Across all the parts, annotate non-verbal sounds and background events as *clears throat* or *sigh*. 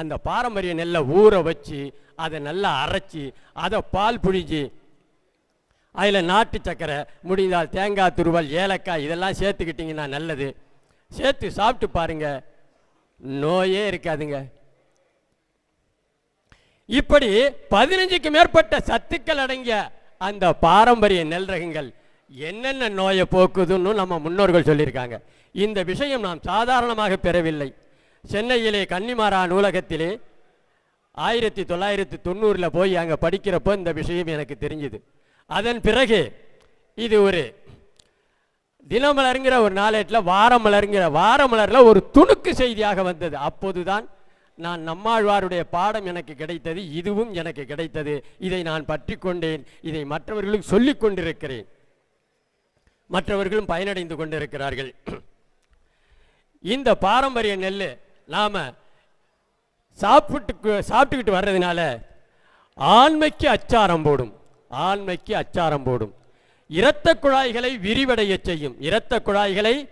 அந்த பாரம்பரிய நெல்லை ஊற வச்சு அதை நல்லா அரைச்சி அதை பால் புழிஞ்சு அதில் நாட்டு சக்கரை முடிந்தால் தேங்காய் துருவல் ஏலக்காய் இதெல்லாம் சேர்த்துக்கிட்டிங்கன்னா நல்லது. சேர்த்து சாப்பிட்டு பாருங்க. நோயே இருக்காதுங்க. இப்படி பதினஞ்சுக்கு மேற்பட்ட சத்துக்கள் அடங்கிய அந்த பாரம்பரிய நெல் ரகங்கள் என்னென்ன நோயை போக்குதுன்னு நம்ம முன்னோர்கள் சொல்லியிருக்காங்க. இந்த விஷயம் நாம் சாதாரணமாக பெறவில்லை. சென்னையிலே கன்னிமாரா நூலகத்திலே ஆயிரத்தி தொள்ளாயிரத்தி தொண்ணூறில் போய் அங்கே படிக்கிறப்போ இந்த விஷயம் எனக்கு தெரிஞ்சுது. அதன் பிறகு இது ஒரு தினமலருங்கிற ஒரு நாளேட்டில் வாரமலருங்கிற வாரமலரில் ஒரு துணுக்கு செய்தியாக வந்தது. அப்போதுதான் நான் நம்மாழ்வாருடைய பாடம் எனக்கு கிடைத்தது இதுவும் எனக்கு கிடைத்தது. இதை நான் பற்றி கொண்டேன் இதை மற்றவர்களுக்கு சொல்லிக் கொண்டிருக்கிறேன். மற்றவர்களும் பயனடைந்து கொண்டிருக்கிறார்கள். இந்த பாரம்பரிய நெல் நாம் சாப்பிட்டு சாப்பிட்டுக்கிட்டு வர்றதுனால ஆண்மைக்கு அச்சாரம் போடும். ஆண்மைக்கு அச்சாரம் போடும். இரத்த குழாய்களை விரிவடைய செய்யும். இரத்த குழாய்களை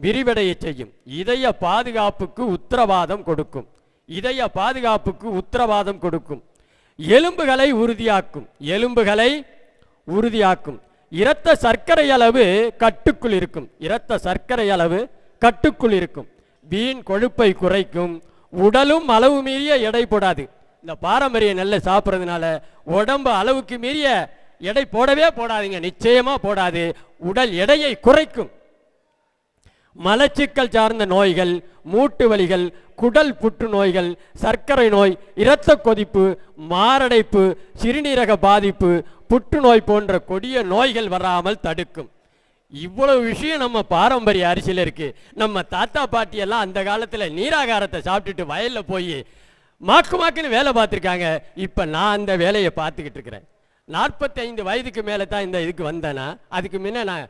விரிவடைய செய்யும். இதய பாதுகாப்புக்கு உத்தரவாதம் கொடுக்கும். இதய பாதுகாப்புக்கு உத்தரவாதம் கொடுக்கும். எலும்புகளை உறுதியாக்கும். எலும்புகளை உறுதியாக்கும். இரத்த சர்க்கரை அளவு கட்டுக்குள் இருக்கும். இரத்த சர்க்கரை அளவு கட்டுக்குள் இருக்கும். வீண் கொழுப்பை குறைக்கும் உடலும் அளவு மீறிய எடை போடாது. இந்த பாரம்பரிய நெல்லை சாப்பிட்றதுனால உடம்பு அளவுக்கு மீறிய எடை போடவே போடாதீங்க. நிச்சயமா போடாது. உடல் எடையை குறைக்கும். மலச்சிக்கல் சார்ந்த நோய்கள் மூட்டு வலிகள் குடல் புற்றுநோய்கள் சர்க்கரை நோய் இரத்த கொதிப்பு மாரடைப்பு சிறுநீரக பாதிப்பு புற்றுநோய் போன்ற கொடிய நோய்கள் வராமல் தடுக்கும். இவ்வளவு விஷயம் நம்ம பாரம்பரிய அரிசியில் இருக்கு. நம்ம தாத்தா பாட்டி எல்லாம் அந்த காலத்தில் நீராகாரத்தை சாப்பிட்டுட்டு வயலில் போய் மாக்கு மாக்குன்னு வேலை பார்த்துருக்காங்க. இப்போ நான் அந்த வேலையை பார்த்துக்கிட்டு இருக்கிறேன். நாற்பத்தைந்து வயதுக்கு மேலே தான் இந்த இதுக்கு வந்தேன்னா அதுக்கு முன்னே நான்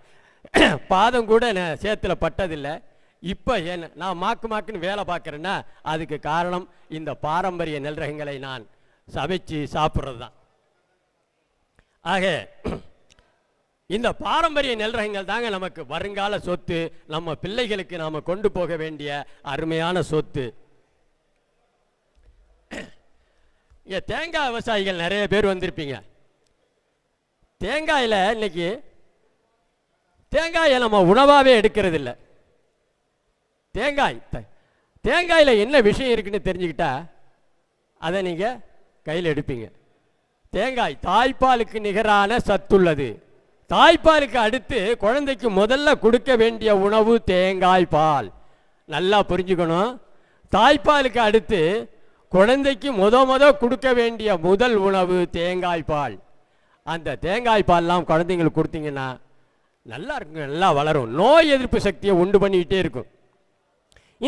*clears throat* பாதம் கூட நான் சேத்துல பட்டதில்லை. இப்போ என்ன நான் மாக்கு மாக்குன்னு வேலை பார்க்குறேன்னா அதுக்கு காரணம் இந்த பாரம்பரிய நெல் ரகங்களை நான் சமைச்சு சாப்பிட்றது தான் ஆக இந்த பாரம்பரிய நெல் ரகங்கள் தாங்க நமக்கு வருங்கால சொத்து நம்ம பிள்ளைகளுக்கு நாம கொண்டு போக வேண்டிய அருமையான சொத்து. இங்க தேங்காய் விவசாயிகள் நிறைய பேர் வந்திருப்பீங்க. தேங்காயில் இன்னைக்கு தேங்காயை நம்ம உணவாகவே எடுக்கிறது இல்லை தேங்காய் த- என்ன விஷயம் இருக்குன்னு தெரிஞ்சுக்கிட்டா அதை நீங்கள் கையில் எடுப்பீங்க. தேங்காய் தாய்ப்பாலுக்கு நிகரான சத்துள்ளது. தாய்ப்பாலுக்கு அடுத்து குழந்தைக்கு முதல்ல கொடுக்க வேண்டிய உணவு தேங்காய் பால். நல்லா புரிஞ்சுக்கணும். தாய்ப்பாலுக்கு அடுத்து குழந்தைக்கு முத முத கொடுக்க வேண்டிய முதல் உணவு தேங்காய் பால். அந்த தேங்காய் பால்லாம் குழந்தைங்களுக்கு கொடுத்தீங்கன்னா நல்லா இருக்கும் நல்லா வளரும். நோய் எதிர்ப்பு சக்தியை உண்டு பண்ணிக்கிட்டே இருக்கும்.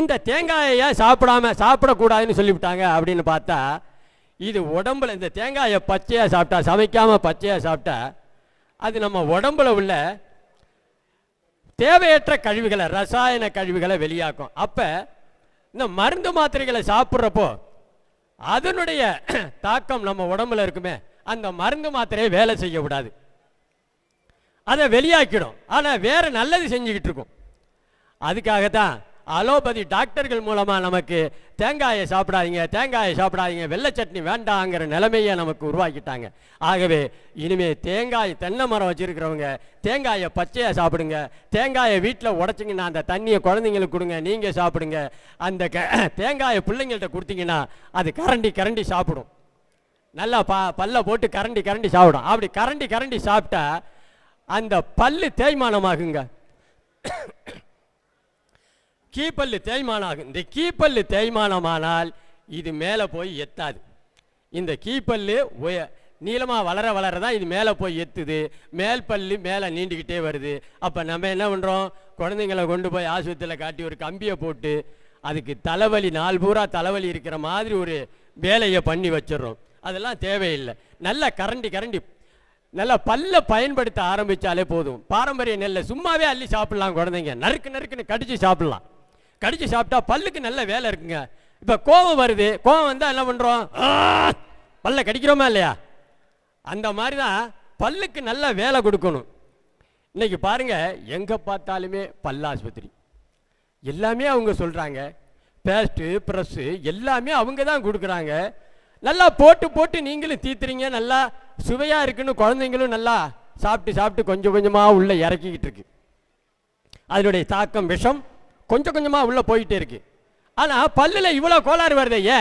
இந்த தேங்காயை சாப்பிடாம சாப்பிடக்கூடாதுன்னு சொல்லிவிட்டாங்க அப்படின்னு பார்த்தா இது உடம்புல இந்த தேங்காயை பச்சையாக சாப்பிட்டா சமைக்காமல் பச்சையாக சாப்பிட்டா அது நம்ம உடம்புல உள்ள தேவையற்ற கழிவுகளை ரசாயன கழிவுகளை வெளியாக்கும். அப்போ இந்த மருந்து மாத்திரைகளை சாப்பிட்றப்போ அதனுடைய *clears throat* தாக்கம் நம்ம உடம்புல இருக்குமே அந்த மருந்து மாத்திரையை வேலை செய்ய அதை வெளியாக்கிடும். ஆனால் வேற நல்லது செஞ்சுக்கிட்டு இருக்கும். அதுக்காகத்தான் அலோபதி டாக்டர்கள் மூலமாக நமக்கு தேங்காயை சாப்பிடாதீங்க தேங்காயை சாப்பிடாதீங்க வெள்ளை சட்னி வேண்டாங்கிற நிலைமையை நமக்கு உருவாக்கிட்டாங்க. ஆகவே இனிமேல் தேங்காய் தென்னை மரம் வச்சுருக்கிறவங்க தேங்காயை பச்சையாக சாப்பிடுங்க. தேங்காயை வீட்டில் உடச்சிங்கன்னா அந்த தண்ணியை குழந்தைங்களுக்கு கொடுங்க நீங்கள் சாப்பிடுங்க. அந்த க *clears throat* தேங்காயை பிள்ளைங்கள்ட்ட கொடுத்தீங்கன்னா அது கரண்டி கரண்டி சாப்பிடும். நல்லா ப பல்ல போட்டு கரண்டி கரண்டி சாப்பிடும். அப்படி கரண்டி கரண்டி சாப்பிட்டா அந்த பல்லு தேய்மானமாகுங்க. கீப்பல்லு தேய்மானம் ஆகும் இந்த கீப்பல்லு தேய்மானமானால் இது மேலே போய் எத்தாது இந்த கீப்பல்லு உய நீளமாக வளர வளர தான் இது மேலே போய் எத்துது. மேல் பல்லு மேலே நீண்டுக்கிட்டே வருது. அப்போ நம்ம என்ன பண்ணுறோம் குழந்தைங்களை கொண்டு போய் ஆஸ்பத்திரியில் காட்டி ஒரு கம்பியை போட்டு அதுக்கு தலைவலி நாள் பூரா தலைவலி இருக்கிற மாதிரி ஒரு வேலையை பண்ணி வச்சிடுறோம். அதெல்லாம் தேவையில்லை. நல்லா கரண்டி கரண்டி. நல்லா பல்ல பயன்படுத்த ஆரம்பித்தாலே போதும். பாரம்பரிய நெல்லை சும்மாவே அள்ளி சாப்பிட்லாம் குழந்தைங்க. நறுக்கு நறுக்குன்னு கடிச்சு சாப்பிட்லாம். கடிச்சு சாப்பிட்டா பல்லுக்கு நல்ல வேலை இருக்குங்க. இப்போ கோவம் வருது. கோவம் வந்தால் என்ன பண்ணுறோம் பல்ல கடிக்கிறோமா இல்லையா? அந்த மாதிரி தான் பல்லுக்கு நல்ல வேலை கொடுக்கணும். இன்னைக்கு பாருங்க எங்கே பார்த்தாலுமே பல்லாஸ்பத்திரி எல்லாமே அவங்க சொல்கிறாங்க பேஸ்ட்டு ப்ரெஸ்ஸு எல்லாமே அவங்க தான் கொடுக்குறாங்க. நல்லா போட்டு போட்டு நீங்களும் தீத்துறீங்க. நல்லா சுவையாக இருக்குன்னு குழந்தைங்களும் நல்லா சாப்பிட்டு சாப்பிட்டு கொஞ்சம் கொஞ்சமாக உள்ளே இறக்கிக்கிட்டு இருக்கு. அதனுடைய தாக்கம் விஷம் கொஞ்சம் கொஞ்சமாக உள்ளே போயிட்டே இருக்கு. ஆனால் பல்லில் இவ்வளோ கோளாறு வருது ஐயா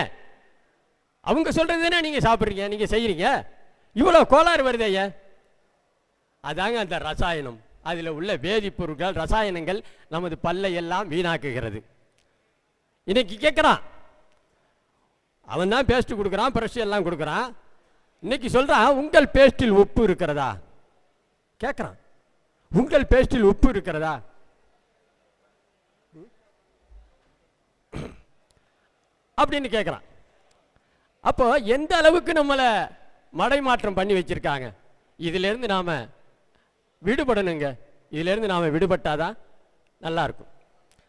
அவங்க சொல்கிறது தானே நீங்கள் சாப்பிட்றீங்க நீங்கள் செய்கிறீங்க இவ்வளோ கோளாறு வருது ஐயா அதாங்க அந்த ரசாயனம். அதில் உள்ள வேதிப்பொருட்கள் ரசாயனங்கள் நமது பல்லை எல்லாம் வீணாக்குகிறது. இன்னைக்கு கேட்குறான் அவன் தான் பேஸ்ட் கொடுக்குறான் ப்ரஷ் எல்லாம் கொடுக்குறான். இன்னைக்கு சொல்கிறான் உங்கள் பேஸ்டில் உப்பு இருக்கிறதா? கேட்குறான் உங்கள் பேஸ்டில் உப்பு இருக்கிறதா? அப்படின்னு கேட்குறான் அப்போ எந்த அளவுக்கு நம்மளை மடைமாற்றம் பண்ணி வச்சிருக்காங்க? இதிலேருந்து நாம் விடுபடணுங்க. இதிலேருந்து நாம் விடுபட்டாதான் நல்லாயிருக்கும்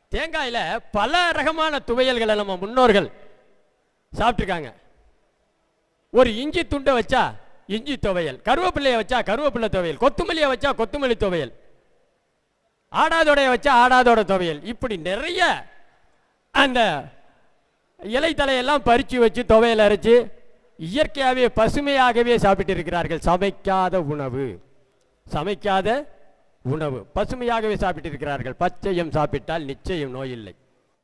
தேங்காயில் பல ரகமான துவையல்களை நம்ம முன்னோர்கள் சாப்பிட்ருக்காங்க ஒரு இஞ்சி துண்டை வச்சா இஞ்சி துவையல் கருவேப்பிலையை வச்சா கருவேப்பிலை துவையல் கொத்துமல்லியை வச்சா கொத்துமல்லி துவையல் ஆடாதோடைய வச்சா ஆடாதோட துவையல். இப்படி நிறைய அந்த இலை தலையெல்லாம் பறித்து வச்சு துவையில் அரைச்சி இயற்கையாகவே பசுமையாகவே சாப்பிட்டு இருக்கிறார்கள். சமைக்காத உணவு. சமைக்காத உணவு. பசுமையாகவே சாப்பிட்டு இருக்கிறார்கள். பச்சையம் சாப்பிட்டால் நிச்சயம் நோய் இல்லை.